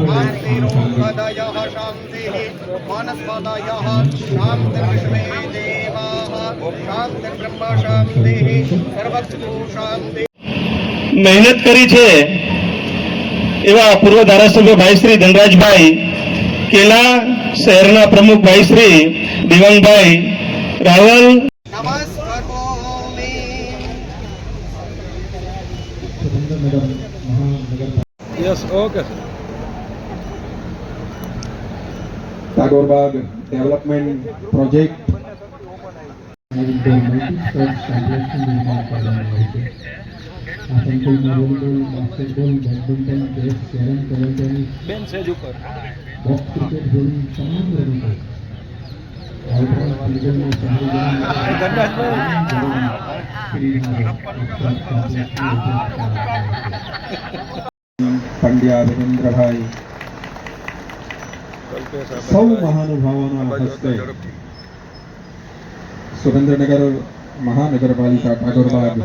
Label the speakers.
Speaker 1: शान्तिरोगदयः शान्तिः मानस्पदयः शान्तिर्विश्वे देवाः शान्तिर्ब्रह्म शान्तिः सर्वस्तु शान्तिः
Speaker 2: મહેનત કરી છે એવા પૂર્વ ધારાસભ્ય ભાઈ શ્રી ધનરાજભાઈ કેલા શહેરના પ્રમુખ ભાઈ શ્રી દિવાંગભાઈ રાવલ
Speaker 1: नमस्करोमि
Speaker 3: બોક્સ ક્રિકેટ જેવી તમામ રમતો ઓલરાઉન્ડ ક્રિકેટનો
Speaker 4: પંડ્યા રવિન્દ્રભાઈ સૌ મહાનુભાવોના હસ્તે સુરેન્દ્રનગર મહાનગરપાલિકા ટાગોરબાગ